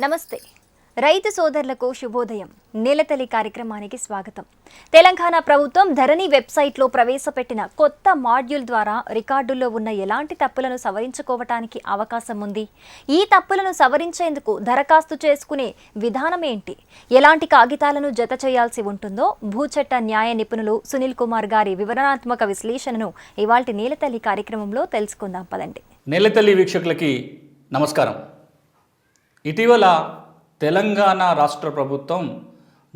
నమస్తే. రైతు సోదరులకు శుభోదయం. నేలతల్లి కార్యక్రమానికి స్వాగతం. తెలంగాణ ప్రభుత్వం ధరణి వెబ్సైట్లో ప్రవేశపెట్టిన కొత్త మాడ్యూల్ ద్వారా రికార్డుల్లో ఉన్న ఎలాంటి తప్పులను సవరించుకోవటానికి అవకాశం ఉంది? ఈ తప్పులను సవరించేందుకు దరఖాస్తు చేసుకునే విధానం ఏంటి? ఎలాంటి కాగితాలను జత చేయాల్సి ఉంటుందో భూచట్ట న్యాయ నిపుణులు సునీల్ కుమార్ గారి వివరణాత్మక విశ్లేషణను ఇవాల్టి నేలతల్లి కార్యక్రమంలో తెలుసుకుందాం. పదండి. నెల్లతల్లి వీక్షకులకి నమస్కారం. ఇటీవల తెలంగాణ రాష్ట్ర ప్రభుత్వం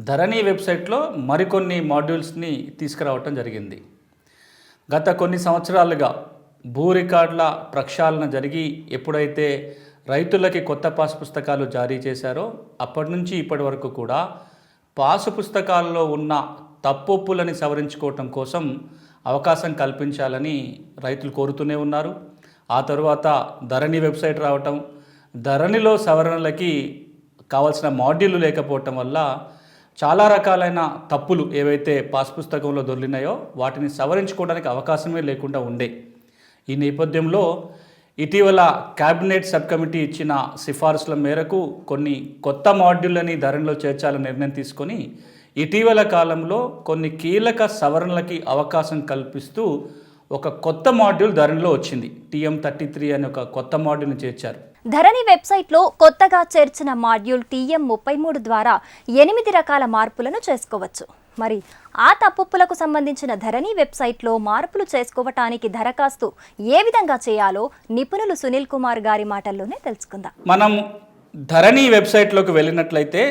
ధరణి వెబ్సైట్లో మరికొన్ని మాడ్యూల్స్ని తీసుకురావటం జరిగింది. గత కొన్ని సంవత్సరాలుగా భూ రికార్డుల ప్రక్షాళన జరిగి ఎప్పుడైతే రైతులకి కొత్త పాస్ పుస్తకాలు జారీ చేశారో అప్పటి నుంచి ఇప్పటి వరకు కూడా పాసు పుస్తకాల్లో ఉన్న తప్పొప్పులని సవరించుకోవటం కోసం అవకాశం కల్పించాలని రైతులు కోరుతూనే ఉన్నారు. ఆ తరువాత ధరణి వెబ్సైట్ రావటం ధరణిలో సవరణలకి కావాల్సిన మాడ్యూల్ లేకపోవటం వల్ల చాలా రకాలైన తప్పులు ఏవైతే పాస్ పుస్తకంలో దొరికినాయో వాటిని సవరించుకోవడానికి అవకాశమే లేకుండా ఉండే. ఈ నేపథ్యంలో ఇటీవల క్యాబినెట్ సబ్ కమిటీ ఇచ్చిన సిఫార్సుల మేరకు కొన్ని కొత్త మాడ్యూళ్ళని ధరణిలో చేర్చాలని నిర్ణయం తీసుకొని ఇటీవల కాలంలో కొన్ని కీలక సవరణలకి అవకాశం కల్పిస్తూ ఒక కొత్త మాడ్యూల్ ధరణిలో వచ్చింది. టీఎం థర్టీ త్రీ అనే ఒక కొత్త మాడ్యూల్ని చేర్చారు. ధరణి వెబ్సైట్లో కొత్తగా చేర్చిన మాడ్యూల్ టీఎం ముప్పై మూడు ద్వారా ఎనిమిది రకాల మార్పులను చేసుకోవచ్చు. మరి ఆ తప్పులకు సంబంధించిన ధరణి వెబ్సైట్లో మార్పులు చేసుకోవటానికి దరఖాస్తు ఏ విధంగా చేయాలో నిపుణులు సునీల్ కుమార్ గారి మాటల్లోనే తెలుసుకుందాం. మనం ధరణి వెబ్సైట్లోకి వెళ్ళినట్లయితే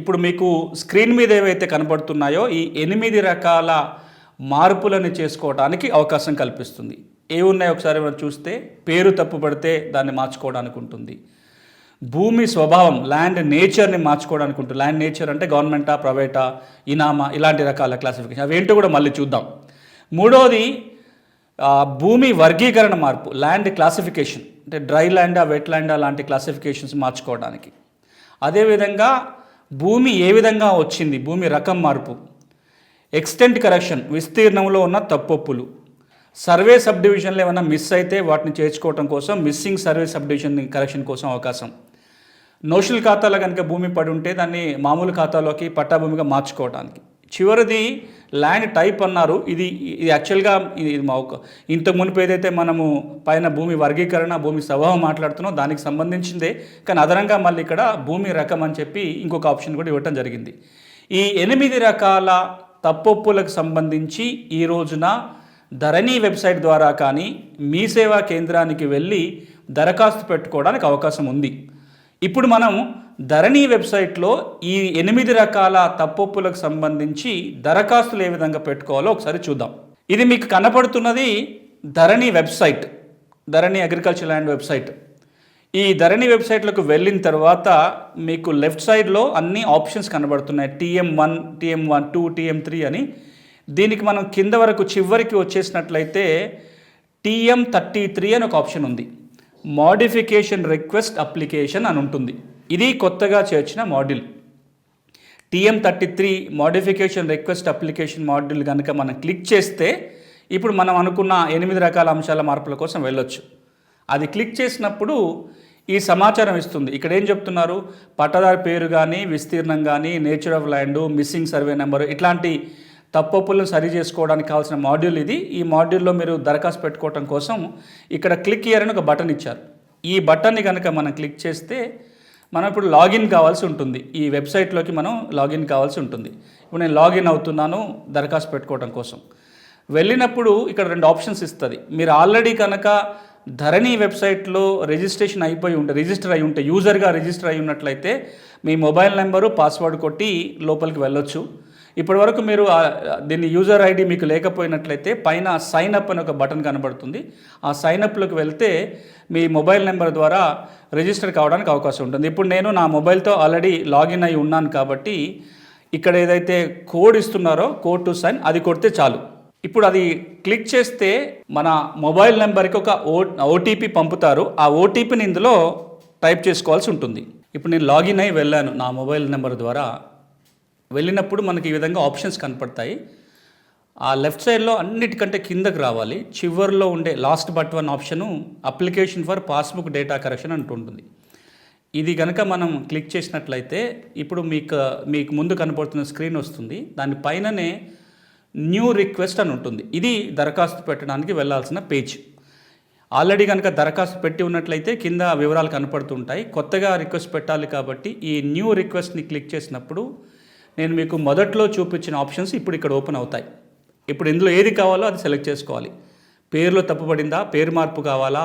ఇప్పుడు మీకు స్క్రీన్ మీద ఏవైతే కనబడుతున్నాయో ఈ ఎనిమిది రకాల మార్పులను చేసుకోవడానికి అవకాశం కల్పిస్తుంది. ఏ ఉన్నాయో ఒకసారి మనం చూస్తే పేరు తప్పు పడితే దాన్ని మార్చుకోవడానికి ఉంటుంది. భూమి స్వభావం ల్యాండ్ నేచర్ని మార్చుకోవడానికి ఉంటుంది. ల్యాండ్ నేచర్ అంటే గవర్నమెంటా ప్రైవేటా ఇనామా ఇలాంటి రకాల క్లాసిఫికేషన్ అవేంటో కూడా మళ్ళీ చూద్దాం. మూడోది భూమి వర్గీకరణ మార్పు ల్యాండ్ క్లాసిఫికేషన్ అంటే డ్రై ల్యాండా వెట్ ల్యాండా లాంటి క్లాసిఫికేషన్స్ మార్చుకోవడానికి. అదేవిధంగా భూమి ఏ విధంగా వచ్చింది? భూమి రకం మార్పు. ఎక్స్టెంట్ కరెక్షన్ విస్తీర్ణంలో ఉన్న తప్పొప్పులు సర్వే సబ్ డివిజన్లు ఏమైనా మిస్ అయితే వాటిని చేర్చుకోవడం కోసం missing survey sub division correction కోసం అవకాశం. నోషల్ ఖాతాలో కనుక భూమి పడి ఉంటే దాన్ని మామూలు ఖాతాలోకి పట్టాభూమిగా మార్చుకోవడానికి చివరిది ల్యాండ్ టైప్ అన్నారు. ఇది ఇది యాక్చువల్గా ఇది ఇది మా ఒక ఇంతకు మునుపు ఏదైతే మనము పైన భూమి వర్గీకరణ భూమి స్వభావం మాట్లాడుతున్నాం దానికి సంబంధించిందే. కానీ అదనంగా మళ్ళీ ఇక్కడ భూమి రకం అని చెప్పి ఇంకొక ఆప్షన్ కూడా ఇవ్వటం జరిగింది. ఈ ఎనిమిది రకాల తప్పొప్పులకు సంబంధించి ఈ రోజున ధరణి వెబ్సైట్ ద్వారా కానీ మీ సేవా కేంద్రానికి వెళ్ళి దరఖాస్తు పెట్టుకోవడానికి అవకాశం ఉంది. ఇప్పుడు మనం ధరణి వెబ్సైట్లో ఈ ఎనిమిది రకాల తప్పొప్పులకు సంబంధించి దరఖాస్తులు ఏ విధంగా పెట్టుకోవాలో ఒకసారి చూద్దాం. ఇది మీకు కనపడుతున్నది Dharani website Dharani agriculture land website. ఈ ధరణి వెబ్సైట్లకు వెళ్ళిన తర్వాత మీకు లెఫ్ట్ సైడ్లో అన్ని ఆప్షన్స్ కనబడుతున్నాయి. TM one TM one two TM three అని దీనికి మనం కింద వరకు చివరికి వచ్చేసినట్లయితే టీఎం థర్టీ త్రీ అని ఒక ఆప్షన్ ఉంది. మోడిఫికేషన్ రిక్వెస్ట్ అప్లికేషన్ అని ఉంటుంది. ఇది కొత్తగా చేర్చిన module TM thirty three modification request application module కనుక మనం క్లిక్ చేస్తే ఇప్పుడు మనం అనుకున్న ఎనిమిది రకాల అంశాల మార్పుల కోసం వెళ్ళొచ్చు. అది క్లిక్ చేసినప్పుడు ఈ సమాచారం ఇస్తుంది. ఇక్కడ ఏం చెప్తున్నారు? పట్టదారి పేరు కానీ విస్తీర్ణం కానీ nature of land missing survey number ఇట్లాంటి తప్పొప్పులను సరి చేసుకోవడానికి కావాల్సిన మాడ్యూల్ ఇది. ఈ మాడ్యూల్లో మీరు దరఖాస్తు పెట్టుకోవటం కోసం ఇక్కడ క్లిక్ ఇయర్ అని ఒక బటన్ ఇచ్చారు. ఈ బటన్ని కనుక మనం క్లిక్ చేస్తే మనం ఇప్పుడు లాగిన్ కావాల్సి ఉంటుంది. ఈ వెబ్సైట్లోకి మనం లాగిన్ కావాల్సి ఉంటుంది. ఇప్పుడు నేను లాగిన్ అవుతున్నాను దరఖాస్తు పెట్టుకోవడం కోసం. వెళ్ళినప్పుడు ఇక్కడ రెండు ఆప్షన్స్ ఇస్తుంది. మీరు ఆల్రెడీ కనుక ధరణి వెబ్సైట్లో రిజిస్ట్రేషన్ అయిపోయి ఉంటే రిజిస్టర్ అయి ఉంటే యూజర్గా రిజిస్టర్ అయి ఉన్నట్లయితే మీ మొబైల్ నెంబరు పాస్వర్డ్ కొట్టి లోపలికి వెళ్ళొచ్చు. ఇప్పటివరకు మీరు దీన్ని యూజర్ ఐడి మీకు లేకపోయినట్లయితే పైన సైన్ అప్ అని ఒక బటన్ కనబడుతుంది. ఆ సైన్ అప్లోకి వెళ్తే మీ మొబైల్ నెంబర్ ద్వారా రిజిస్టర్ కావడానికి అవకాశం ఉంటుంది. ఇప్పుడు నేను నా మొబైల్తో ఆల్రెడీ లాగిన్ అయి ఉన్నాను కాబట్టి ఇక్కడ ఏదైతే కోడ్ ఇస్తున్నారో కోడ్ టు సైన్ అది కొడితే చాలు. ఇప్పుడు అది క్లిక్ చేస్తే మన మొబైల్ నెంబర్కి ఒక ఓ ఓటీపీ పంపుతారు. ఆ ఓటీపీని ఇందులో టైప్ చేసుకోవాల్సి ఉంటుంది. ఇప్పుడు నేను లాగిన్ అయి వెళ్ళాను నా మొబైల్ నెంబర్ ద్వారా. వెళ్ళినప్పుడు మనకి ఈ విధంగా ఆప్షన్స్ కనపడతాయి. ఆ లెఫ్ట్ సైడ్లో అన్నిటికంటే కిందకి రావాలి. చివర్లో ఉండే last but one option application for passbook data correction అంటుంటుంది ఇది కనుక మనం క్లిక్ చేసినట్లయితే ఇప్పుడు మీకు మీకు ముందు కనపడుతున్న స్క్రీన్ వస్తుంది. దాని పైననే న్యూ రిక్వెస్ట్ అని ఉంటుంది. ఇది దరఖాస్తు పెట్టడానికి వెళ్ళాల్సిన పేజ్ ఆల్రెడీ కనుక దరఖాస్తు పెట్టి ఉన్నట్లయితే కింద వివరాలు కనపడుతుంటాయి కొత్తగా రిక్వెస్ట్ పెట్టాలి కాబట్టి ఈ న్యూ రిక్వెస్ట్ని క్లిక్ చేసినప్పుడు నేను మీకు మొదట్లో చూపించిన ఆప్షన్స్ ఇప్పుడు ఇక్కడ ఓపెన్ అవుతాయి. ఇప్పుడు ఇందులో ఏది కావాలో అది సెలెక్ట్ చేసుకోవాలి. పేరులో తప్పుపడిందా? పేరు మార్పు కావాలా?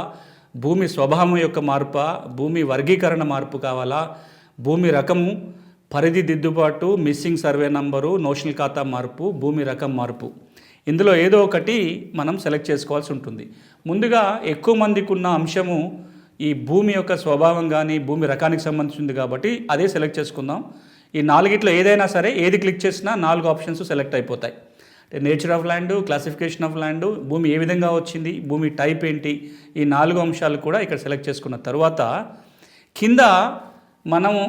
భూమి స్వభావం యొక్క మార్పా? భూమి వర్గీకరణ మార్పు కావాలా? భూమి రకము పరిధి దిద్దుబాటు మిస్సింగ్ సర్వే నంబరు నోషనల్ ఖాతా మార్పు భూమి రకం మార్పు. ఇందులో ఏదో ఒకటి మనం సెలెక్ట్ చేసుకోవాల్సి ఉంటుంది. ముందుగా ఎక్కువ మందికి ఉన్న అంశము ఈ భూమి యొక్క స్వభావం కానీ భూమి రకానికి సంబంధించింది కాబట్టి అదే సెలెక్ట్ చేసుకుందాం. ఈ నాలుగిట్లో ఏదైనా సరే ఏది క్లిక్ చేసినా నాలుగు ఆప్షన్స్ సెలెక్ట్ అయిపోతాయి. అంటే nature of land classification of land భూమి ఏ విధంగా వచ్చింది భూమి టైప్ ఏంటి ఈ నాలుగు అంశాలు కూడా ఇక్కడ సెలెక్ట్ చేసుకున్న తర్వాత కింద మనము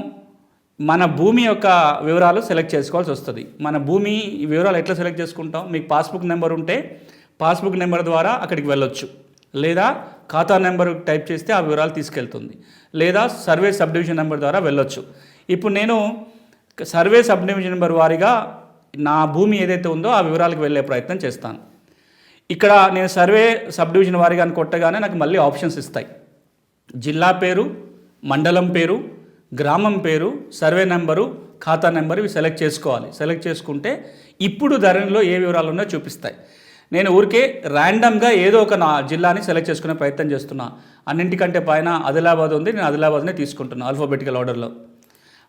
మన భూమి యొక్క వివరాలు సెలెక్ట్ చేసుకోవాల్సి వస్తుంది. మన భూమి వివరాలు ఎట్లా సెలెక్ట్ చేసుకుంటాం? మీకు పాస్బుక్ నెంబర్ ఉంటే పాస్బుక్ నెంబర్ ద్వారా అక్కడికి వెళ్ళొచ్చు. లేదా ఖాతా నెంబర్ టైప్ చేస్తే ఆ వివరాలు తీసుకెళ్తుంది. లేదా సర్వే సబ్ డివిజన్ నెంబర్ ద్వారా వెళ్ళొచ్చు. ఇప్పుడు నేను సర్వే సబ్ డివిజన్ నెంబర్ వారీగా నా భూమి ఏదైతే ఉందో ఆ వివరాలకు వెళ్ళే ప్రయత్నం చేస్తాను. ఇక్కడ నేను సర్వే సబ్ డివిజన్ వారీగా అని కొట్టగానే నాకు మళ్ళీ ఆప్షన్స్ ఇస్తాయి. జిల్లా పేరు మండలం పేరు గ్రామం పేరు సర్వే నెంబరు ఖాతా నెంబర్ ఇవి సెలెక్ట్ చేసుకోవాలి. సెలెక్ట్ చేసుకుంటే ఇప్పుడు ధరణిలో ఏ వివరాలు ఉన్నాయో చూపిస్తాయి. నేను ఊరికే ర్యాండమ్గా ఏదో ఒక నా జిల్లాని సెలెక్ట్ చేసుకునే ప్రయత్నం చేస్తున్నా. అన్నింటికంటే పైన ఆదిలాబాద్ ఉంది నేను ఆదిలాబాద్నే తీసుకుంటున్నాను ఆల్ఫాబెటికల్ ఆర్డర్లో.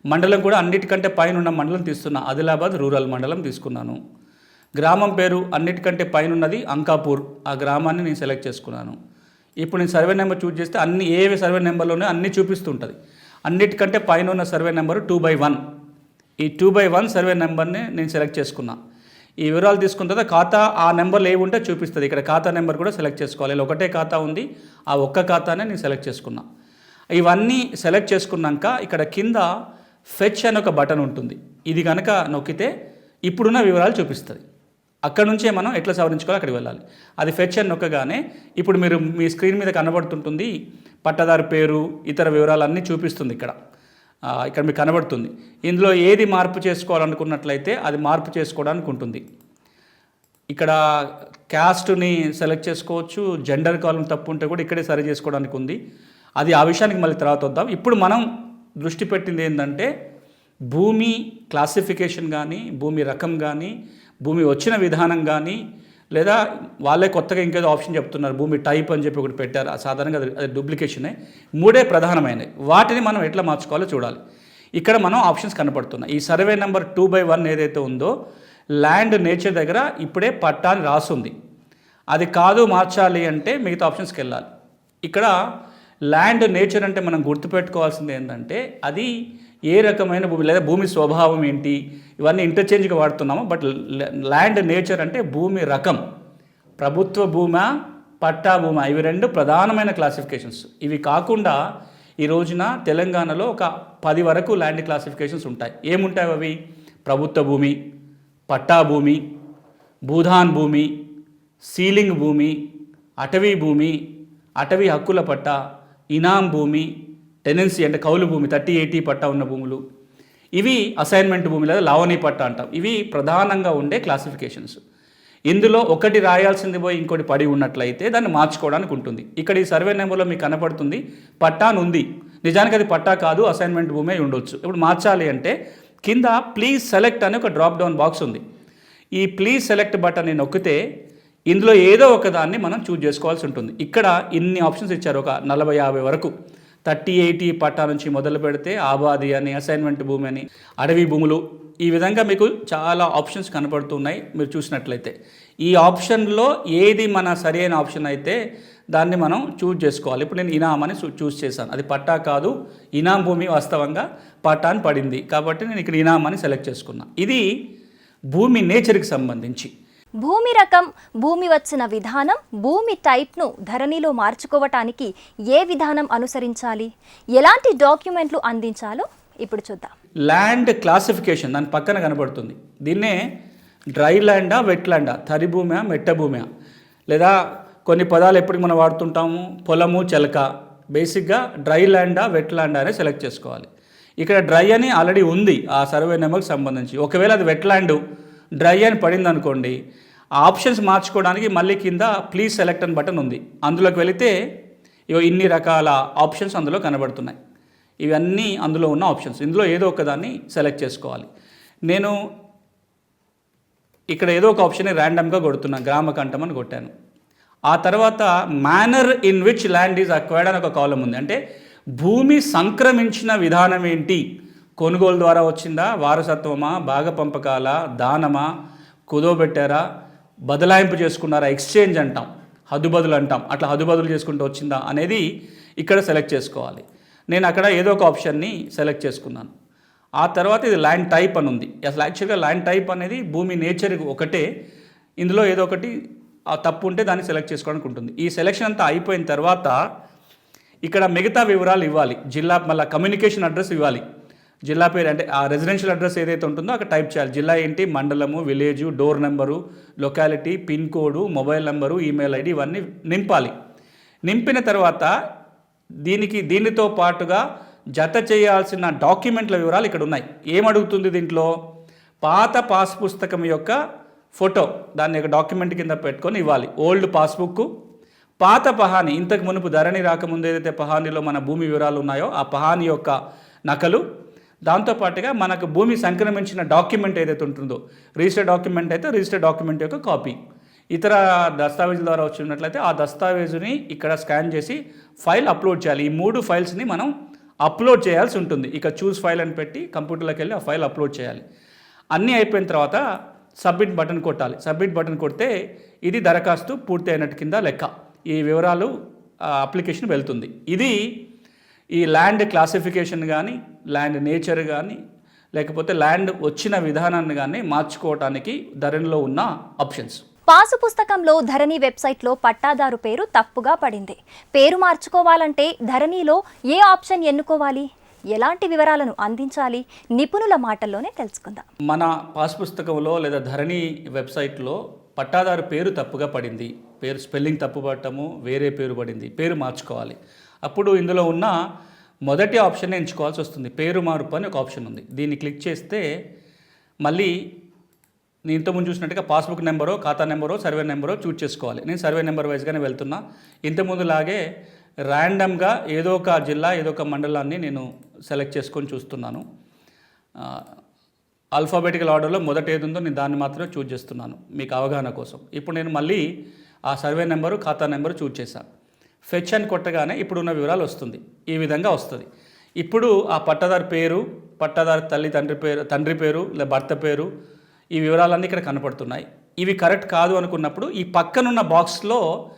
మండలం కూడా అన్నిటికంటే పైన ఉన్న మండలం తీస్తున్నా. ఆదిలాబాద్ రూరల్ మండలం తీసుకున్నాను. గ్రామం పేరు అన్నిటికంటే పైన ఉన్నది అంకాపూర్. ఆ గ్రామాన్ని నేను సెలెక్ట్ చేసుకున్నాను. ఇప్పుడు నేను సర్వే నెంబర్ చూస్ చేస్తే అన్ని ఏవి సర్వే నెంబర్లోనే అన్నీ చూపిస్తుంటుంది. అన్నిటికంటే పైన ఉన్న survey number two by one. ఈ టూ బై వన్ సర్వే నెంబర్ని నేను సెలెక్ట్ చేసుకున్నా. ఈ వివరాలు తీసుకున్న తర్వాత ఖాతా ఆ నెంబర్లు ఏవి ఉంటే చూపిస్తుంది. ఇక్కడ ఖాతా నెంబర్ కూడా సెలెక్ట్ చేసుకోవాలి. ఇలా ఒకటే ఖాతా ఉంది. ఆ ఒక్క ఖాతానే నేను సెలెక్ట్ చేసుకున్నా. ఇవన్నీ సెలెక్ట్ చేసుకున్నాక ఇక్కడ కింద ఫెచ్ అని ఒక బటన్ ఉంటుంది. ఇది కనుక నొక్కితే ఇప్పుడున్న వివరాలు చూపిస్తుంది. అక్కడ నుంచే మనం ఎట్లా సవరించుకోవాలి అక్కడికి వెళ్ళాలి. అది ఫెచ్ అని నొక్కగానే ఇప్పుడు మీరు మీ స్క్రీన్ మీద కనబడుతుంటుంది. పట్టదారు పేరు ఇతర వివరాలన్నీ చూపిస్తుంది ఇక్కడ. ఇక్కడ మీకు కనబడుతుంది. ఇందులో ఏది మార్పు చేసుకోవాలనుకున్నట్లయితే అది మార్పు చేసుకోవడానికి ఉంటుంది. ఇక్కడ క్యాస్ట్ని సెలెక్ట్ చేసుకోవచ్చు. జెండర్ కాలం తప్పు ఉంటే కూడా ఇక్కడే సరి చేసుకోవడానికి ఉంది. అది ఆ విషయానికి మళ్ళీ తర్వాత వద్దాం. ఇప్పుడు మనం దృష్టి పెట్టింది ఏంటంటే భూమి క్లాసిఫికేషన్ కానీ భూమి రకం కానీ భూమి వచ్చిన విధానం కానీ లేదా వాళ్ళే కొత్తగా ఇంకేదో ఆప్షన్ చెప్తున్నారు భూమి టైప్ అని చెప్పి ఒకటి పెట్టారు. ఆ సాధారణంగా అది అది డూప్లికేషనే. మూడే ప్రధానమైనవి. వాటిని మనం ఎట్లా మార్చుకోవాలో చూడాలి. ఇక్కడ మనం ఆప్షన్స్ కనపడుతున్నాయి. ఈ survey number two by one ఏదైతే ఉందో ల్యాండ్ నేచర్ దగ్గర ఇప్పుడే పట్టా అని రాసుంది. అది కాదు మార్చాలి అంటే మిగతా ఆప్షన్స్కి వెళ్ళాలి. ఇక్కడ ల్యాండ్ నేచర్ అంటే మనం గుర్తుపెట్టుకోవాల్సింది ఏంటంటే అది ఏ రకమైన భూమి లేదా భూమి స్వభావం ఏంటి ఇవన్నీ ఇంటర్చేంజ్గా వాడుతున్నాము. బట్ ల్యాండ్ నేచర్ అంటే భూమి రకం. ప్రభుత్వ భూమా పట్టా భూమా ఇవి రెండు ప్రధానమైన క్లాసిఫికేషన్స్ ఇవి కాకుండా ఈ రోజున తెలంగాణలో ఒక పది వరకు ల్యాండ్ క్లాసిఫికేషన్స్ ఉంటాయి. ఏముంటాయి అవి? ప్రభుత్వ భూమి పట్టా భూమి భూధాన్ భూమి సీలింగ్ భూమి అటవీ భూమి అటవీ హక్కుల పట్టా ఇనాం భూమి టెనెన్సీ అంటే కౌలు భూమి థర్టీ ఎయిటీ పట్టా ఉన్న భూములు. ఇవి అసైన్మెంట్ భూమి లేదా లావణీ పట్టా అంటాం. ఇవి ప్రధానంగా ఉండే క్లాసిఫికేషన్స్ ఇందులో ఒకటి రాయాల్సింది పోయి ఇంకోటి పడి ఉన్నట్లయితే దాన్ని మార్చుకోవడానికి ఉంటుంది. ఇక్కడ ఈ సర్వే నెంబర్లో మీకు కనపడుతుంది పట్టా అని ఉంది నిజానికి అది పట్టా కాదు అసైన్మెంట్ భూమే ఉండొచ్చు. ఇప్పుడు మార్చాలి అంటే కింద ప్లీజ్ సెలెక్ట్ అనే ఒక డ్రాప్ డౌన్ బాక్స్ ఉంది. ఈ ప్లీజ్ సెలెక్ట్ బటన్ని నొక్కితే ఇందులో ఏదో ఒకదాన్ని మనం చూజ్ చేసుకోవాల్సి ఉంటుంది. ఇక్కడ ఇన్ని ఆప్షన్స్ ఇచ్చారు. ఒక నలభై యాభై వరకు. థర్టీ ఎయిటీ పట్టా నుంచి మొదలు పెడితే ఆబాది అని అసైన్మెంట్ భూమి అని అడవి భూములు. ఈ విధంగా మీకు చాలా ఆప్షన్స్ కనపడుతున్నాయి మీరు చూసినట్లయితే. ఈ ఆప్షన్లో ఏది మన సరైన ఆప్షన్ అయితే దాన్ని మనం చూజ్ చేసుకోవాలి. ఇప్పుడు నేను ఇనాం అని చూ- చూస్ చేశాను. అది పట్టా కాదు. ఇనాం భూమి వాస్తవంగా పట్టా అని పడింది. కాబట్టి నేను ఇక్కడ ఇనాం అని సెలెక్ట్ చేసుకున్నాను ఇది భూమి నేచర్కి సంబంధించి. భూమి రకం భూమి వచ్చిన విధానం భూమి టైప్ను ధరణిలో మార్చుకోవటానికి ఏ విధానం అనుసరించాలి? ఎలాంటి డాక్యుమెంట్లు అందించాలో ఇప్పుడు చూద్దాం. ల్యాండ్ క్లాసిఫికేషన్ దాని పక్కన కనబడుతుంది. దీన్నే డ్రై ల్యాండా వెట్ ల్యాండా? తరి భూమియా మెట్ట భూమియా? లేదా కొన్ని పదాలు ఎప్పటికి మనం వాడుతుంటాము? పొలము చెలక? బేసిక్గా డ్రై ల్యాండా వెట్ ల్యాండా అనేది సెలెక్ట్ చేసుకోవాలి. ఇక్కడ డ్రై అని ఆల్రెడీ ఉంది ఆ సర్వే నెంబర్కి సంబంధించి. ఒకవేళ అది వెట్ ల్యాండ్ డ్రై అని పడింది అనుకోండి ఆ ఆప్షన్స్ మార్చుకోవడానికి మళ్ళీ కింద ప్లీజ్ సెలెక్ట్ అని బటన్ ఉంది. అందులోకి వెళితే ఇగో ఇన్ని రకాల ఆప్షన్స్ అందులో కనబడుతున్నాయి. ఇవన్నీ అందులో ఉన్న ఆప్షన్స్. ఇందులో ఏదో ఒకదాన్ని సెలెక్ట్ చేసుకోవాలి. నేను ఇక్కడ ఏదో ఒక ఆప్షన్ ర్యాండమ్గా కొడుతున్నా గ్రామ కంఠం అని కొట్టాను. ఆ తర్వాత manner in which land is acquired అని ఒక కాలం ఉంది. అంటే భూమి సంక్రమించిన విధానం ఏంటి? కొనుగోలు ద్వారా వచ్చిందా? వారసత్వమా? భాగ పంపకాల దానమా కుదోబెట్టారా బదలాయింపు చేసుకున్నారా? ఎక్స్చేంజ్ అంటాం. హదుబదులు అంటాం. అట్లా హదుబదులు చేసుకుంటూ వచ్చిందా అనేది ఇక్కడ సెలెక్ట్ చేసుకోవాలి. నేను అక్కడ ఏదో ఒక ఆప్షన్ని సెలెక్ట్ చేసుకున్నాను. ఆ తర్వాత ఇది ల్యాండ్ టైప్ అని ఉంది. అసలు యాక్చువల్గా ల్యాండ్ టైప్ అనేది భూమి నేచర్ ఒకటే. ఇందులో ఏదో ఒకటి ఆ తప్పు ఉంటే దాన్ని సెలెక్ట్ చేసుకోవడానికి ఉంటుంది. ఈ సెలెక్షన్ అంతా అయిపోయిన తర్వాత ఇక్కడ మిగతా వివరాలు ఇవ్వాలి. జిల్లా మళ్ళీ కమ్యూనికేషన్ అడ్రస్ ఇవ్వాలి. జిల్లా పేరు అంటే ఆ రెసిడెన్షియల్ అడ్రస్ ఏదైతే ఉంటుందో అక్కడ టైప్ చేయాలి. జిల్లా ఏంటి? మండలము village door number locality pin code mobile number email ID ఇవన్నీ నింపాలి. నింపిన తర్వాత దీనికి దీనితో పాటుగా జత చేయాల్సిన డాక్యుమెంట్ల వివరాలు ఇక్కడ ఉన్నాయి. ఏమడుగుతుంది దీంట్లో? పాత పాస్ పుస్తకం యొక్క ఫోటో దాన్ని ఒక డాక్యుమెంట్ కింద పెట్టుకొని ఇవ్వాలి. ఓల్డ్ పాస్బుక్ పాత పహాని ఇంతకు మునుపు ధరణి రాకముందు ఏదైతే పహానీలో మన భూమి వివరాలు ఉన్నాయో ఆ పహాని యొక్క నకలు దాంతోపాటుగా మనకు భూమి సంక్రమించిన డాక్యుమెంట్ ఏదైతే ఉంటుందో రిజిస్టర్ డాక్యుమెంట్ అయితే రిజిస్టర్ డాక్యుమెంట్ యొక్క కాపీ. ఇతర దస్తావేజుల ద్వారా వచ్చినట్లయితే ఆ దస్తావేజుని ఇక్కడ స్కాన్ చేసి ఫైల్ అప్లోడ్ చేయాలి. ఈ మూడు ఫైల్స్ని మనం అప్లోడ్ చేయాల్సి ఉంటుంది. ఇక చూస్ ఫైల్ అని పెట్టి కంప్యూటర్లోకి వెళ్ళి ఆ ఫైల్ అప్లోడ్ చేయాలి. అన్నీ అయిపోయిన తర్వాత సబ్మిట్ బటన్ కొట్టాలి. సబ్మిట్ బటన్ కొడితే ఇది దరఖాస్తు పూర్తి అయినట్టు కింద లెక్క. ఈ వివరాలు అప్లికేషన్ వెళ్తుంది. ఇది ఈ ల్యాండ్ క్లాసిఫికేషన్ కానీ ల్యాండ్ నేచర్ కానీ లేకపోతే ల్యాండ్ వచ్చిన విధానాన్ని కానీ మార్చుకోవటానికి ధరణిలో ఉన్న ఆప్షన్స్ పాసు పుస్తకంలో ధరణి వెబ్సైట్లో పట్టాదారు పేరు తప్పుగా పడింది. పేరు మార్చుకోవాలంటే ధరణిలో ఏ ఆప్షన్ ఎన్నుకోవాలి? ఎలాంటి వివరాలను అందించాలి? నిపుణుల మాటల్లోనే తెలుసుకుందాం. మన పాస్ పుస్తకంలో లేదా ధరణి వెబ్సైట్లో పట్టాదారు పేరు తప్పుగా పడింది. పేరు స్పెల్లింగ్ తప్పు పడటము వేరే పేరు పడింది. పేరు మార్చుకోవాలి. అప్పుడు ఇందులో ఉన్న మొదటి ఆప్షన్ ఎంచుకోవాల్సి వస్తుంది. పేరు మార్పు అని ఒక ఆప్షన్ ఉంది. దీన్ని క్లిక్ చేస్తే మళ్ళీ నేను ఇంతకుముందు చూసినట్టుగా పాస్బుక్ నెంబరో ఖాతా నెంబరో సర్వే నెంబరో చూజ్ చేసుకోవాలి. నేను సర్వే నెంబర్ వైజ్గానే వెళ్తున్నా. ఇంతకుముందు లాగే ర్యాండమ్గా ఏదో ఒక జిల్లా ఏదో ఒక మండలాన్ని నేను సెలెక్ట్ చేసుకొని చూస్తున్నాను. ఆల్ఫాబెటికల్ ఆర్డర్లో మొదట ఏది ఉందో నేను దాన్ని మాత్రమే చూజ్ చేస్తున్నాను. మీకు అవగాహన కోసం. ఇప్పుడు నేను మళ్ళీ ఆ సర్వే నెంబరు ఖాతా నెంబరు చూజ్ చేశాను ఫెచ్ అని కొట్టగానే ఇప్పుడున్న వివరాలు వస్తుంది. ఈ విధంగా వస్తుంది. ఇప్పుడు ఆ పట్టదారు పేరు పట్టదారు తల్లి తండ్రి పేరు తండ్రి పేరు లేదా భర్త పేరు ఈ వివరాలన్నీ ఇక్కడ కనపడుతున్నాయి. ఇవి కరెక్ట్ కాదు అనుకున్నప్పుడు ఈ పక్కనున్న బాక్స్లో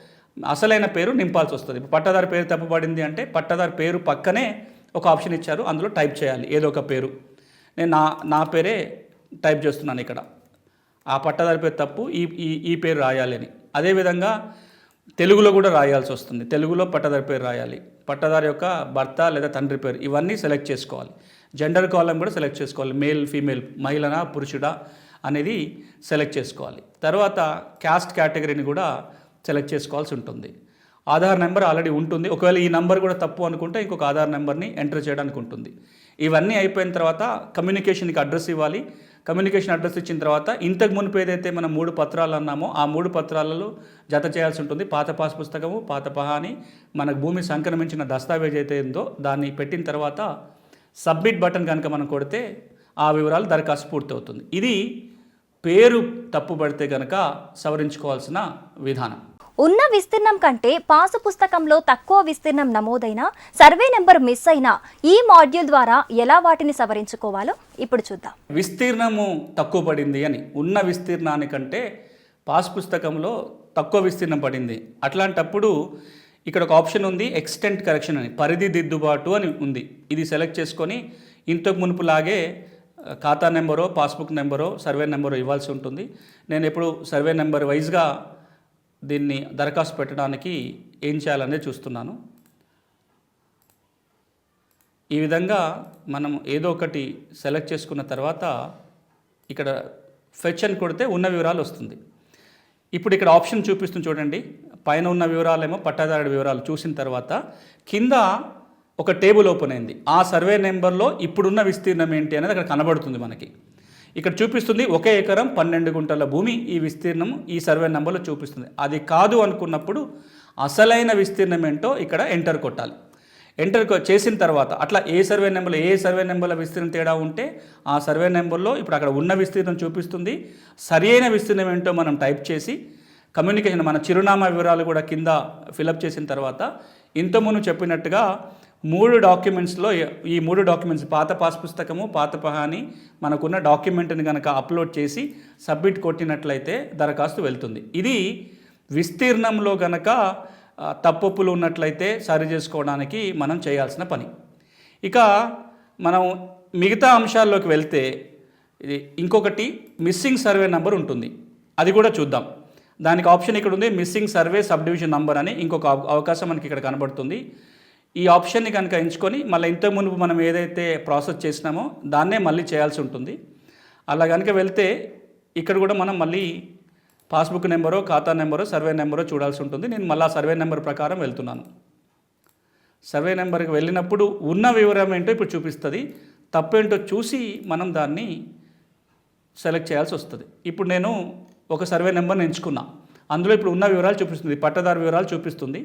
అసలైన పేరు నింపాల్సి వస్తుంది. ఇప్పుడు పట్టదారు పేరు తప్పబడింది అంటే పట్టదారు పేరు పక్కనే ఒక ఆప్షన్ ఇచ్చారు. అందులో టైప్ చేయాలి. ఏదో ఒక పేరు. నేను నా నా పేరే టైప్ చేస్తున్నాను ఇక్కడ. ఆ పట్టదారి పేరు తప్పు ఈ ఈ ఈ పేరు రాయాలి అని. అదేవిధంగా తెలుగులో కూడా రాయాల్సి వస్తుంది. తెలుగులో పట్టదారి పేరు రాయాలి. పట్టదారి యొక్క భర్త లేదా తండ్రి పేరు ఇవన్నీ సెలెక్ట్ చేసుకోవాలి. జెండర్ కాలం కూడా సెలెక్ట్ చేసుకోవాలి. మేల్ ఫీమేల్ మహిళనా పురుషుడా అనేది సెలెక్ట్ చేసుకోవాలి. తర్వాత క్యాస్ట్ కేటగిరీని కూడా సెలెక్ట్ చేసుకోవాల్సి ఉంటుంది. ఆధార్ నెంబర్ ఆల్రెడీ ఉంటుంది. ఒకవేళ ఈ నెంబర్ కూడా తప్పు అనుకుంటే ఇంకొక ఆధార్ నెంబర్ని ఎంటర్ చేయడానికి ఉంటుంది. ఇవన్నీ అయిపోయిన తర్వాత కమ్యూనికేషన్కి అడ్రస్ ఇవ్వాలి. కమ్యూనికేషన్ అడ్రస్ ఇచ్చిన తర్వాత ఇంతకు మునుపు ఏదైతే మనం మూడు పత్రాలు అన్నామో ఆ మూడు పత్రాలలో జత చేయాల్సి ఉంటుంది. పాత పాస్ పుస్తకము పాత పహాని మనకు భూమి సంక్రమించిన దస్తావేజ్ అయితే ఉందో దాన్ని పెట్టిన తర్వాత సబ్మిట్ బటన్ కనుక మనం కొడితే ఆ వివరాలు దరఖాస్తు పూర్తవుతుంది. ఇది పేరు తప్పుపడితే కనుక సవరించుకోవాల్సిన విధానం. ఉన్న విస్తీర్ణం కంటే పాసు పుస్తకంలో తక్కువ విస్తీర్ణం నమోదైన సర్వే నెంబర్ మిస్ అయిన ఈ మాడ్యూల్ ద్వారా ఎలా వాటిని సవరించుకోవాలో ఇప్పుడు చూద్దాం. విస్తీర్ణము తక్కువ పడింది అని ఉన్న విస్తీర్ణానికంటే పాస్ పుస్తకంలో తక్కువ విస్తీర్ణం పడింది. అట్లాంటప్పుడు ఇక్కడ ఒక ఆప్షన్ ఉంది ఎక్స్టెంట్ కరెక్షన్ అని పరిధి దిద్దుబాటు అని ఉంది. ఇది సెలెక్ట్ చేసుకొని ఇంతకు మునుపులాగే ఖాతా నెంబరో పాస్బుక్ నెంబరో సర్వే నెంబరో ఇవ్వాల్సి ఉంటుంది. నేను ఎప్పుడు సర్వే నెంబర్ వైజ్గా దీన్ని దరఖాస్తు పెట్టడానికి ఏం చేయాలనేది చూస్తున్నాను. ఈ విధంగా మనం ఏదో ఒకటి సెలెక్ట్ చేసుకున్న తర్వాత ఇక్కడ ఫెచ్ అని కొడితే ఉన్న వివరాలు వస్తుంది. ఇప్పుడు ఇక్కడ ఆప్షన్ చూపిస్తుంది చూడండి. పైన ఉన్న వివరాలేమో పట్టాదారుడి వివరాలు చూసిన తర్వాత కింద ఒక టేబుల్ ఓపెన్ అయింది. ఆ సర్వే నెంబర్లో ఇప్పుడున్న విస్తీర్ణం ఏంటి అనేది అక్కడ కనబడుతుంది మనకి. ఇక్కడ చూపిస్తుంది ఒకే ఎకరం పన్నెండు గుంటల భూమి ఈ విస్తీర్ణం ఈ సర్వే నెంబర్లో చూపిస్తుంది. అది కాదు అనుకున్నప్పుడు అసలైన విస్తీర్ణం ఏంటో ఇక్కడ ఎంటర్ కొట్టాలి. ఎంటర్ కొ- చేసిన తర్వాత అట్లా ఏ సర్వే నెంబర్లో ఏ సర్వే నెంబర్ల విస్తీర్ణం తేడా ఉంటే ఆ సర్వే నెంబర్లో ఇప్పుడు అక్కడ ఉన్న విస్తీర్ణం చూపిస్తుంది. సరి అయిన విస్తీర్ణం ఏంటో మనం టైప్ చేసి కమ్యూనికేషన్ మన చిరునామా వివరాలు కూడా కింద ఫిలప్ చేసిన తర్వాత ఇంతకుముందు చెప్పినట్టుగా మూడు డాక్యుమెంట్స్లో ఈ మూడు డాక్యుమెంట్స్ పాత పాస్ పుస్తకము పాత పహాని మనకున్న డాక్యుమెంట్ని కనుక అప్లోడ్ చేసి సబ్మిట్ కొట్టినట్లయితే దరఖాస్తు వెళ్తుంది. ఇది విస్తీర్ణంలో గనక తప్పులు ఉన్నట్లయితే సరి చేసుకోవడానికి మనం చేయాల్సిన పని. ఇక మనం మిగతా అంశాల్లోకి వెళ్తే ఇది ఇంకొకటి మిస్సింగ్ సర్వే నెంబర్ ఉంటుంది. అది కూడా చూద్దాం. దానికి ఆప్షన్ ఇక్కడ ఉంది missing survey sub division number అని ఇంకొక అవకాశం మనకి ఇక్కడ కనబడుతుంది. ఈ ఆప్షన్ని కనుక ఎంచుకొని మళ్ళీ ఇంతకు మునుపు మనం ఏదైతే ప్రాసెస్ చేసినామో దాన్నే మళ్ళీ చేయాల్సి ఉంటుంది. అలా కనుక వెళ్తే ఇక్కడ కూడా మనం మళ్ళీ పాస్బుక్ నెంబరో ఖాతా నెంబరో సర్వే నెంబరో చూడాల్సి ఉంటుంది. నేను మళ్ళీ ఆ సర్వే నెంబర్ ప్రకారం వెళ్తున్నాను. సర్వే నెంబర్కి వెళ్ళినప్పుడు ఉన్న వివరం ఏంటో ఇప్పుడు చూపిస్తుంది. తప్పేంటో చూసి మనం దాన్ని సెలెక్ట్ చేయాల్సి వస్తుంది. ఇప్పుడు నేను ఒక సర్వే నెంబర్ని ఎంచుకున్నా. అందులో ఇప్పుడు ఉన్న వివరాలు చూపిస్తుంది. పట్టదారు వివరాలు చూపిస్తుంది.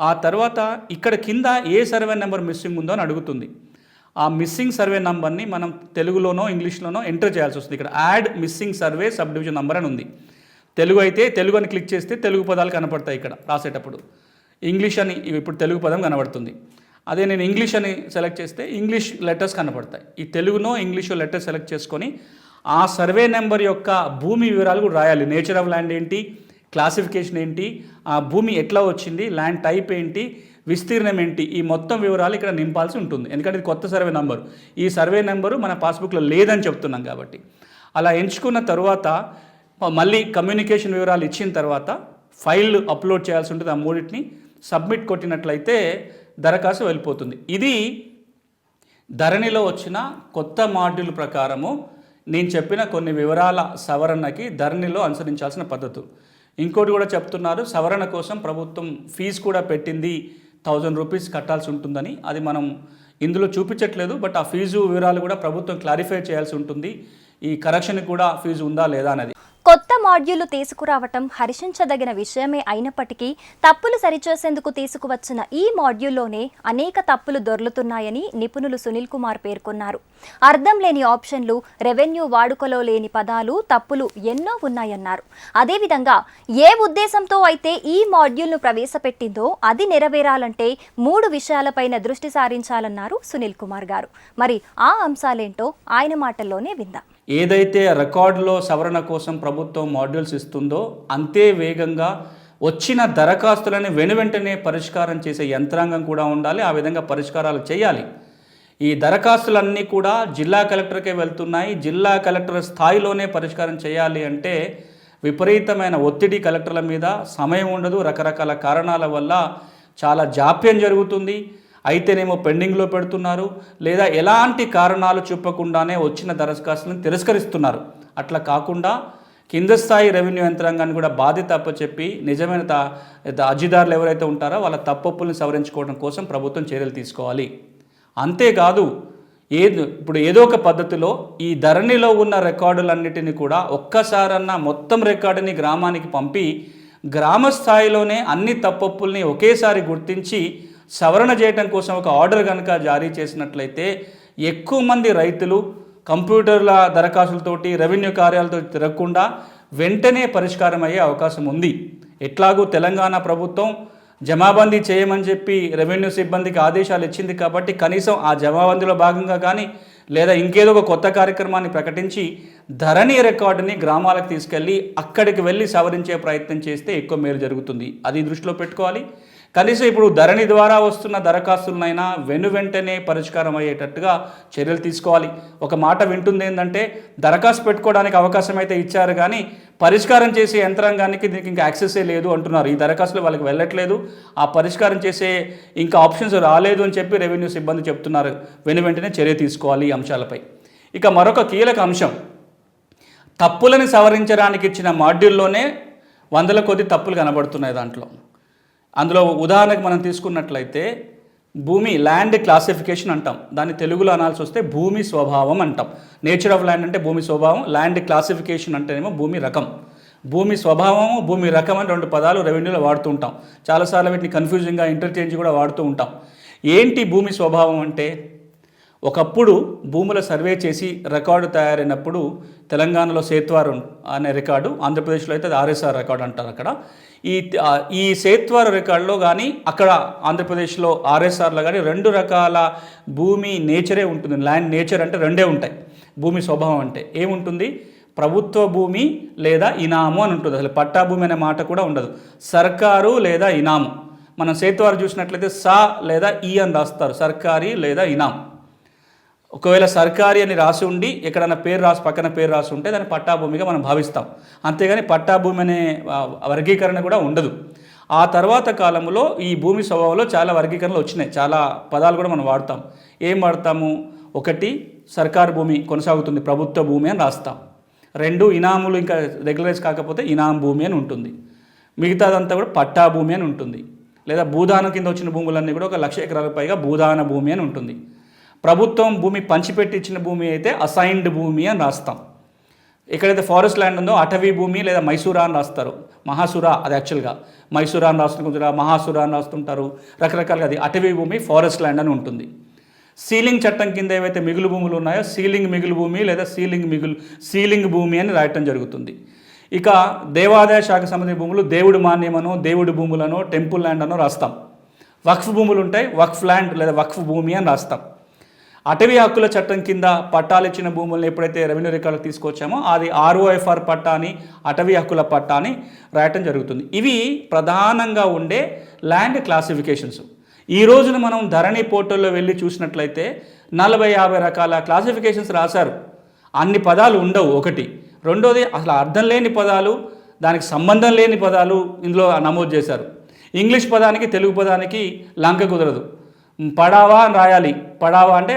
ఆ తర్వాత ఇక్కడ కింద ఏ సర్వే నెంబర్ మిస్సింగ్ ఉందో అని అడుగుతుంది. ఆ మిస్సింగ్ సర్వే నెంబర్ని మనం తెలుగులోనో ఇంగ్లీష్లోనో ఎంటర్ చేయాల్సి వస్తుంది. ఇక్కడ add missing survey sub division number అని ఉంది. తెలుగు అయితే తెలుగు అని క్లిక్ చేస్తే తెలుగు పదాలు కనపడతాయి ఇక్కడ రాసేటప్పుడు. ఇంగ్లీష్ అని ఇప్పుడు తెలుగు పదం కనబడుతుంది. అదే నేను ఇంగ్లీష్ అని సెలెక్ట్ చేస్తే ఇంగ్లీష్ లెటర్స్ కనపడతాయి. ఈ తెలుగునో ఇంగ్లీషో లెటర్ సెలెక్ట్ చేసుకొని ఆ సర్వే నెంబర్ యొక్క భూమి వివరాలు కూడా రాయాలి. నేచర్ ఆఫ్ ల్యాండ్ ఏంటి? క్లాసిఫికేషన్ ఏంటి? ఆ భూమి ఎట్లా వచ్చింది? ల్యాండ్ టైప్ ఏంటి? విస్తీర్ణం ఏంటి? ఈ మొత్తం వివరాలు ఇక్కడ నింపాల్సి ఉంటుంది. ఎందుకంటే ఇది కొత్త సర్వే నెంబర్. ఈ సర్వే నెంబరు మన పాస్బుక్లో లేదని చెప్తున్నాం కాబట్టి. అలా ఎంచుకున్న తర్వాత మళ్ళీ కమ్యూనికేషన్ వివరాలు ఇచ్చిన తర్వాత ఫైల్ అప్లోడ్ చేయాల్సి ఉంటుంది ఆ మూడింటిని. సబ్మిట్ కొట్టినట్లయితే దరఖాస్తు వెళ్ళిపోతుంది. ఇది ధరణిలో వచ్చిన కొత్త మాడ్యూల్ ప్రకారము నేను చెప్పిన కొన్ని వివరాల సవరణకి ధరణిలో అనుసరించాల్సిన పద్ధతులు. ఇంకోటి కూడా చెప్తున్నారు సవరణ కోసం ప్రభుత్వం ఫీజు కూడా పెట్టింది థౌజండ్ రూపీస్ కట్టాల్సి ఉంటుందని. అది మనం ఇందులో చూపించట్లేదు బట్ ఆ ఫీజు వివరాలు కూడా ప్రభుత్వం క్లారిఫై చేయాల్సి ఉంటుంది. ఈ కరెక్షన్కి కూడా ఫీజు ఉందా లేదా అనేది. కొత్త మాడ్యూళ్ళు తీసుకురావటం హర్షించదగిన విషయమే అయినప్పటికీ తప్పులు సరిచేసేందుకు తీసుకువచ్చిన ఈ మాడ్యూల్లోనే అనేక తప్పులు దొర్లుతున్నాయని నిపుణులు సునీల్ కుమార్ పేర్కొన్నారు. అర్థం లేని ఆప్షన్లు రెవెన్యూ వాడుకలో లేని పదాలు తప్పులు ఎన్నో ఉన్నాయన్నారు. అదేవిధంగా ఏ ఉద్దేశంతో అయితే ఈ మాడ్యూల్ను ప్రవేశపెట్టిందో అది నెరవేరాలంటే మూడు విషయాలపైన దృష్టి సారించాలన్నారు సునీల్ కుమార్ గారు. మరి ఆ అంశాలేంటో ఆయన మాటల్లోనే విందాం. ఏదైతే రికార్డులో సవరణ కోసం ప్రభుత్వం మాడ్యూల్స్ ఇస్తుందో అంతే వేగంగా వచ్చిన దరఖాస్తులని వెనువెంటనే పరిష్కారం చేసే యంత్రాంగం కూడా ఉండాలి ఆ విధంగా పరిష్కారాలు చేయాలి. ఈ దరఖాస్తులన్నీ కూడా జిల్లా కలెక్టర్కే వెళ్తున్నాయి. జిల్లా కలెక్టర్ స్థాయిలోనే పరిష్కారం చేయాలి అంటే విపరీతమైన ఒత్తిడి కలెక్టర్ల మీద సమయం ఉండదు రకరకాల కారణాల వల్ల చాలా జాప్యం జరుగుతుంది. అయితేనేమో పెండింగ్లో పెడుతున్నారు లేదా ఎలాంటి కారణాలు చెప్పకుండానే వచ్చిన దరఖాస్తులను తిరస్కరిస్తున్నారు. అట్లా కాకుండా కింద స్థాయి రెవెన్యూ యంత్రాంగాన్ని కూడా బాధ్యత అప్పచెప్పి నిజమైన అర్జీదారులు ఎవరైతే ఉంటారో వాళ్ళ తప్పప్పుల్ని సవరించుకోవడం కోసం ప్రభుత్వం చర్యలు తీసుకోవాలి. అంతేకాదు ఏదో ఇప్పుడు ఏదో ఒక పద్ధతిలో ఈ ధరణిలో ఉన్న రికార్డులన్నిటిని కూడా ఒక్కసారన్నా మొత్తం రికార్డుని గ్రామానికి పంపి గ్రామ స్థాయిలోనే అన్ని తప్పప్పుల్ని ఒకేసారి గుర్తించి సవరణ చేయడం కోసం ఒక ఆర్డర్ కనుక జారీ చేసినట్లయితే ఎక్కువ మంది రైతులు కంప్యూటర్ల దరఖాస్తులతోటి రెవెన్యూ కార్యాలతో తిరగకుండా వెంటనే పరిష్కారం అయ్యే అవకాశం ఉంది. ఎట్లాగూ తెలంగాణ ప్రభుత్వం జమాబందీ చేయమని చెప్పి రెవెన్యూ సిబ్బందికి ఆదేశాలు ఇచ్చింది కాబట్టి కనీసం ఆ జమాబందీలో భాగంగా కానీ లేదా ఇంకేదో ఒక కొత్త కార్యక్రమాన్ని ప్రకటించి ధరణి రికార్డుని గ్రామాలకు తీసుకెళ్ళి అక్కడికి వెళ్ళి సవరించే ప్రయత్నం చేస్తే ఎక్కువ మేలు జరుగుతుంది. అది దృష్టిలో పెట్టుకోవాలి. కనీసం ఇప్పుడు ధరణి ద్వారా వస్తున్న దరఖాస్తులనైనా వెను వెంటనే పరిష్కారం అయ్యేటట్టుగా చర్యలు తీసుకోవాలి. ఒక మాట వింటుంది ఏంటంటే దరఖాస్తు పెట్టుకోవడానికి అవకాశం అయితే ఇచ్చారు కానీ పరిష్కారం చేసే యంత్రాంగానికి దీనికి ఇంకా యాక్సెసే లేదు అంటున్నారు. ఈ దరఖాస్తులు వాళ్ళకి వెళ్ళట్లేదు. ఆ పరిష్కారం చేసే ఇంకా ఆప్షన్స్ రాలేదు అని చెప్పి రెవెన్యూ సిబ్బంది చెప్తున్నారు. వెను వెంటనే చర్య తీసుకోవాలి ఈ అంశాలపై. ఇక మరొక కీలక అంశం. తప్పులను సవరించడానికి ఇచ్చిన మాడ్యూల్లోనే వందల కొద్ది తప్పులు కనబడుతున్నాయి దాంట్లో. అందులో ఉదాహరణకు మనం తీసుకున్నట్లయితే భూమి ల్యాండ్ క్లాసిఫికేషన్ అంటాం. దాన్ని తెలుగులో అనాల్సి వస్తే భూమి స్వభావం అంటాం. నేచర్ ఆఫ్ ల్యాండ్ అంటే భూమి స్వభావం ల్యాండ్ క్లాసిఫికేషన్ అంటేనేమో భూమి రకం. భూమి స్వభావము భూమి రకం అని రెండు పదాలు రెవెన్యూలో వాడుతూ ఉంటాం. చాలాసార్లు వీటిని కన్ఫ్యూజింగ్గా ఇంటర్చేంజ్ కూడా వాడుతూ ఉంటాం. ఏంటి భూమి స్వభావం అంటే? ఒకప్పుడు భూముల సర్వే చేసి రికార్డు తయారైనప్పుడు తెలంగాణలో సేత్వారు అనే రికార్డు ఆంధ్రప్రదేశ్లో అయితే అది ఆర్ఎస్ఆర్ రికార్డు అంటారు అక్కడ. ఈ ఈ సేత్వారు రికార్డులో కానీ అక్కడ ఆంధ్రప్రదేశ్లో ఆర్ఎస్ఆర్లో కానీ రెండు రకాల భూమి నేచరే ఉంటుంది. ల్యాండ్ నేచర్ అంటే రెండే ఉంటాయి. భూమి స్వభావం అంటే ఏముంటుంది? ప్రభుత్వ భూమి లేదా ఇనాము అని ఉంటుంది. అసలు పట్టా భూమి అనే మాట కూడా ఉండదు. సర్కారు లేదా ఇనాము. మనం సేత్వారు చూసినట్లయితే సా లేదా ఈ అని రాస్తారు. సర్కారీ లేదా ఇనాము. ఒకవేళ సర్కారీ అని రాసి ఉండి ఎక్కడైనా పేరు రాసి పక్కన పేరు రాసి ఉంటే దాన్ని పట్టాభూమిగా మనం భావిస్తాం. అంతేగాని పట్టాభూమి అనే వర్గీకరణ కూడా ఉండదు. ఆ తర్వాత కాలంలో ఈ భూమి స్వభావంలో చాలా వర్గీకరణలు వచ్చినాయి. చాలా పదాలు కూడా మనం వాడతాం. ఏం వాడతాము? ఒకటి సర్కారు భూమి కొనసాగుతుంది ప్రభుత్వ భూమి అని రాస్తాం. రెండు ఇనాములు ఇంకా రెగ్యులరైజ్ కాకపోతే ఇనాం భూమి అని ఉంటుంది. మిగతాదంతా కూడా పట్టా భూమి అని ఉంటుంది. లేదా భూదానం కింద వచ్చిన భూములన్నీ కూడా ఒక లక్ష ఎకరాల పైగా భూదాన భూమి అని ఉంటుంది. ప్రభుత్వం భూమి పంచిపెట్టి ఇచ్చిన భూమి అయితే అసైన్డ్ భూమి అని రాస్తాం. ఎక్కడైతే ఫారెస్ట్ ల్యాండ్ ఉందో అటవీ భూమి లేదా మైసూరా అని రాస్తారు. మహాసురా అది యాక్చువల్గా మైసూరా అని రాస్తుంటారు మహాసురా అని రాస్తుంటారు. రకరకాలుగా అది అటవీ భూమి ఫారెస్ట్ ల్యాండ్ అని ఉంటుంది. సీలింగ్ చట్టం కింద ఏవైతే మిగులు భూములు ఉన్నాయో సీలింగ్ మిగులు భూమి లేదా సీలింగ్ మిగులు సీలింగ్ భూమి అని రాయటం జరుగుతుంది. ఇక దేవాదాయ శాఖ సంబంధించిన భూములు దేవుడి మాన్యమనో దేవుడి భూములను టెంపుల్ ల్యాండ్ అనో రాస్తాం. వక్ఫ్ భూములు ఉంటాయి వక్ఫ్ ల్యాండ్ లేదా వక్ఫ్ భూమి అని రాస్తాం. అటవీ హక్కుల చట్టం కింద పట్టాలు ఇచ్చిన భూములను ఎప్పుడైతే రెవెన్యూ రికార్డు తీసుకొచ్చామో అది ఆర్ఓఎఫ్ఆర్ పట్టా అని అటవీ హక్కుల పట్టా అని రాయటం జరుగుతుంది. ఇవి ప్రధానంగా ఉండే ల్యాండ్ క్లాసిఫికేషన్స్. ఈ రోజున మనం ధరణి పోర్టల్లో వెళ్ళి చూసినట్లయితే నలభై యాభై రకాల క్లాసిఫికేషన్స్ రాశారు. అన్ని పదాలు ఉండవు ఒకటి. రెండోది అసలు అర్థం లేని పదాలు దానికి సంబంధం లేని పదాలు ఇందులో నమోదు చేశారు. ఇంగ్లీష్ పదానికి తెలుగు పదానికి లంక కుదరదు. పడావా అని రాయాలి. పడావా అంటే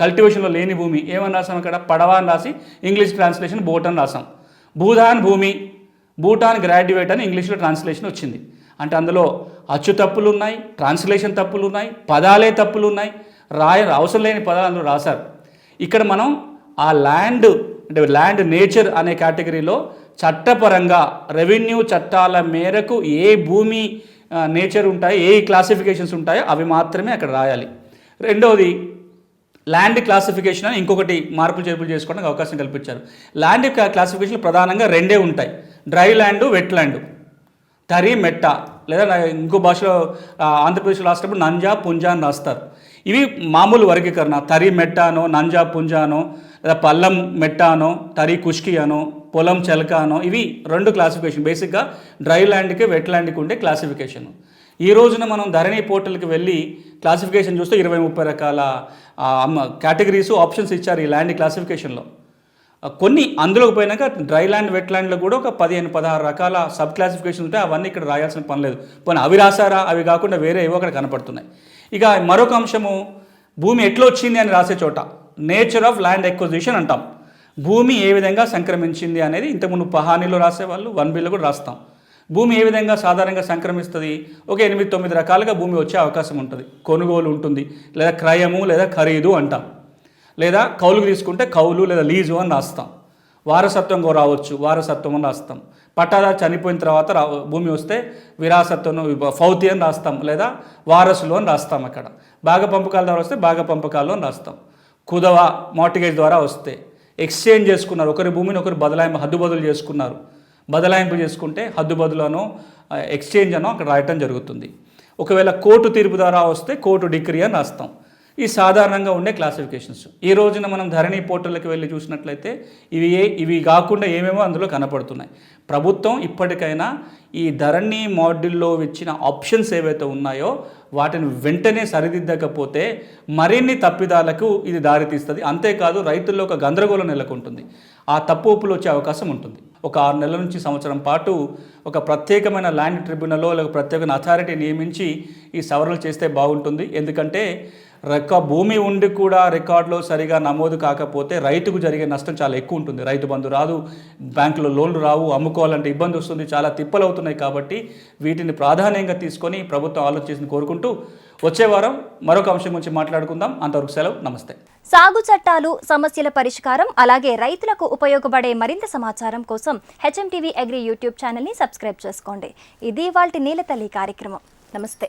కల్టివేషన్లో లేని భూమి. ఏమని రాసాం అక్కడ? పడవా అని రాసి ఇంగ్లీష్ ట్రాన్స్లేషన్ భూటాన్ అని రాసాం భూదాన్ భూమి భూటాన్ గ్రాడ్యుయేట్ అని ఇంగ్లీష్లో ట్రాన్స్లేషన్ వచ్చింది. అంటే అందులో అచ్చు తప్పులు ఉన్నాయి ట్రాన్స్లేషన్ తప్పులు ఉన్నాయి పదాలే తప్పులు ఉన్నాయి రాయ అవసరం లేని పదాలు అందులో రాశారు. ఇక్కడ మనం ఆ ల్యాండ్ అంటే ల్యాండ్ నేచర్ అనే కేటగిరీలో చట్టపరంగా రెవెన్యూ చట్టాల మేరకు ఏ భూమి నేచర్ ఉంటాయి ఏ క్లాసిఫికేషన్స్ ఉంటాయో అవి మాత్రమే అక్కడ రాయాలి. రెండవది ల్యాండ్ క్లాసిఫికేషన్ అని ఇంకొకటి మార్పులు చేర్పులు చేసుకోవడానికి అవకాశం కల్పించారు. ల్యాండ్ క్లాసిఫికేషన్ ప్రధానంగా రెండే ఉంటాయి. డ్రై ల్యాండ్ వెట్ ల్యాండ్ తరి మెట్ట. లేదా ఇంకో భాషలో ఆంధ్రప్రదేశ్లో రాసినప్పుడు నంజా పుంజా అని రాస్తారు. ఇవి మామూలు వర్గీకరణ. తరి మెట్టానో నంజా పుంజానో లేదా పల్లం మెట్టానో తరి కుష్కి అనో పొలం చెలకానో ఇవి రెండు క్లాసిఫికేషన్ బేసిక్గా డ్రై ల్యాండ్కి వెట్ ల్యాండ్కి ఉండే క్లాసిఫికేషన్ ఈ రోజున మనం ధరణి పోర్టల్కి వెళ్ళి క్లాసిఫికేషన్ చూస్తే ఇరవై ముప్పై రకాల కేటగిరీస్ ఆప్షన్స్ ఇచ్చారు ఈ ల్యాండ్ క్లాసిఫికేషన్లో కొన్ని అందులోకి పోయినాక డ్రై ల్యాండ్ వెట్ ల్యాండ్లో కూడా ఒక పదిహేను పదహారు రకాల సబ్ క్లాసిఫికేషన్ ఉంటాయి. అవన్నీ ఇక్కడ రాయాల్సిన పని లేదు. పోనీ అవి రాసారా అవి కాకుండా వేరే ఏవో అక్కడ కనపడుతున్నాయి. ఇక మరొక అంశము భూమి ఎట్లా వచ్చింది అని రాసే చోట. నేచర్ ఆఫ్ ల్యాండ్ ఎక్విజిషన్ అంటాం. భూమి ఏ విధంగా సంక్రమించింది అనేది ఇంతకుముందు పహానీలో రాసేవాళ్ళు వన్ బిలో కూడా రాస్తాం. భూమి ఏ విధంగా సాధారణంగా సంక్రమిస్తుంది? ఒక ఎనిమిది తొమ్మిది రకాలుగా భూమి వచ్చే అవకాశం ఉంటుంది. కొనుగోలు ఉంటుంది. లేదా క్రయము లేదా ఖరీదు అంటాం. లేదా కౌలుకు తీసుకుంటే కౌలు లేదా లీజు అని రాస్తాం. వారసత్వం రావచ్చు. వారసత్వం అని రాస్తాం. పట్టాదారు చనిపోయిన తర్వాత రా భూమి వస్తే విరాసత్వం ఫౌతి అని రాస్తాం. లేదా వారసులు అని రాస్తాం అక్కడ. భాగ పంపకాల ద్వారా వస్తే భాగ పంపకాలు అని రాస్తాం. కుదవ మార్టిగేజ్ ద్వారా వస్తే. ఎక్స్చేంజ్ చేసుకున్నారు. ఒకరి భూమిని ఒకరు బదలాయింపు హద్దు బదులు చేసుకున్నారు. బదలాయింపు చేసుకుంటే హద్దు బదులను ఎక్స్చేంజ్ అనో అక్కడ రాయటం జరుగుతుంది. ఒకవేళ కోర్టు తీర్పు ద్వారా వస్తే కోర్టు డిగ్రీ అని రాస్తాం. ఈ సాధారణంగా ఉండే క్లాసిఫికేషన్స్. ఈ రోజున మనం ధరణి పోర్టల్కి వెళ్ళి చూసినట్లయితే ఇవి ఏ ఇవి కాకుండా ఏమేమో అందులో కనపడుతున్నాయి. ప్రభుత్వం ఇప్పటికైనా ఈ ధరణి మాడ్యూల్లో ఇచ్చిన ఆప్షన్స్ ఏవైతే ఉన్నాయో వాటిని వెంటనే సరిదిద్దకపోతే మరిన్ని తప్పిదాలకు ఇది దారితీస్తుంది. అంతేకాదు రైతుల్లో ఒక గందరగోళం నెలకొంటుంది. ఆ తప్పు ఒప్పులు వచ్చే అవకాశం ఉంటుంది. ఒక ఆరు నెలల నుంచి సంవత్సరం పాటు ఒక ప్రత్యేకమైన ల్యాండ్ ట్రిబ్యునల్లో లేక ప్రత్యేకమైన అథారిటీ నియమించి ఈ సవరణలు చేస్తే బాగుంటుంది. ఎందుకంటే రెక్క భూమి ఉండి కూడా రికార్డులో సరిగా నమోదు కాకపోతే రైతుకు జరిగే నష్టం చాలా ఎక్కువ ఉంటుంది. రైతు బంధు రాదు బ్యాంకులో లోన్లు రావు అమ్ముకోవాలంటే ఇబ్బంది వస్తుంది చాలా తిప్పలు అవుతున్నాయి కాబట్టి వీటిని ప్రాధాన్యంగా తీసుకొని ప్రభుత్వం ఆలోచించి కోరుకుంటూ వచ్చే వారం మరొక అంశం గురించి మాట్లాడుకుందాం. అంతవరకు సెలవు నమస్తే. సాగు చట్టాలు సమస్యల పరిష్కారం అలాగే రైతులకు ఉపయోగపడే మరింత సమాచారం కోసం హెచ్ఎంటీవీ అగ్రి యూట్యూబ్ ఛానల్ని సబ్స్క్రైబ్ చేసుకోండి. ఇది వాళ్ళ నీలతల్లి కార్యక్రమం. నమస్తే.